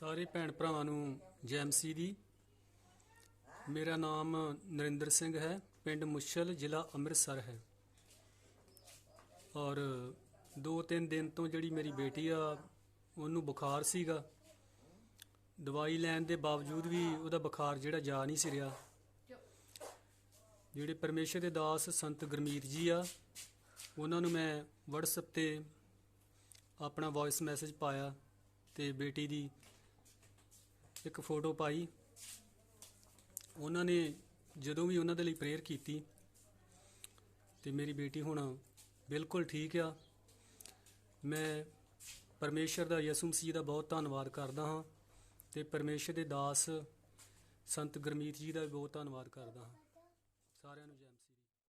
ਸਾਰੇ ਭੈਣ ਭਰਾਵਾਂ ਨੂੰ ਜੈਮਸੀ ਦੀ। ਮੇਰਾ ਨਾਮ ਨਰਿੰਦਰ ਸਿੰਘ ਹੈ, ਪਿੰਡ ਮੁੱਛਲ ਜ਼ਿਲ੍ਹਾ ਅੰਮ੍ਰਿਤਸਰ ਹੈ। ਔਰ 2-3 ਦਿਨ ਤੋਂ ਜਿਹੜੀ ਮੇਰੀ ਬੇਟੀ ਆ, ਉਹਨੂੰ ਬੁਖਾਰ ਸੀਗਾ। ਦਵਾਈ ਲੈਣ ਦੇ ਬਾਵਜੂਦ ਵੀ ਉਹਦਾ ਬੁਖਾਰ ਜਿਹੜਾ ਜਾ ਨਹੀਂ ਸੀ ਰਿਹਾ। ਜਿਹੜੇ ਪਰਮੇਸ਼ਰ ਦੇ ਦਾਸ ਸੰਤ ਗੁਰਮੀਤ ਜੀ ਆ, ਉਹਨਾਂ ਨੂੰ ਮੈਂ WhatsApp ਤੇ ਆਪਣਾ ਵੌਇਸ ਮੈਸੇਜ ਪਾਇਆ ਤੇ ਬੇਟੀ ਦੀ ਇੱਕ ਫੋਟੋ ਪਾਈ। ਉਹਨਾਂ ਨੇ ਜਦੋਂ ਵੀ ਉਹਨਾਂ ਦੇ ਲਈ ਪ੍ਰੇਅਰ ਕੀਤੀ, ਤੇ ਮੇਰੀ ਬੇਟੀ ਹੁਣ ਬਿਲਕੁਲ ਠੀਕ ਆ। ਮੈਂ ਪਰਮੇਸ਼ਰ ਦਾ, ਯਿਸੂ ਮਸੀਹ ਦਾ ਬਹੁਤ ਧੰਨਵਾਦ ਕਰਦਾ ਹਾਂ ਤੇ ਪਰਮੇਸ਼ਰ ਦੇ ਦਾਸ ਸੰਤ ਗੁਰਮੀਤ ਜੀ ਦਾ ਵੀ ਬਹੁਤ ਧੰਨਵਾਦ ਕਰਦਾ ਹਾਂ। ਸਾਰਿਆਂ ਨੂੰ ਜੈ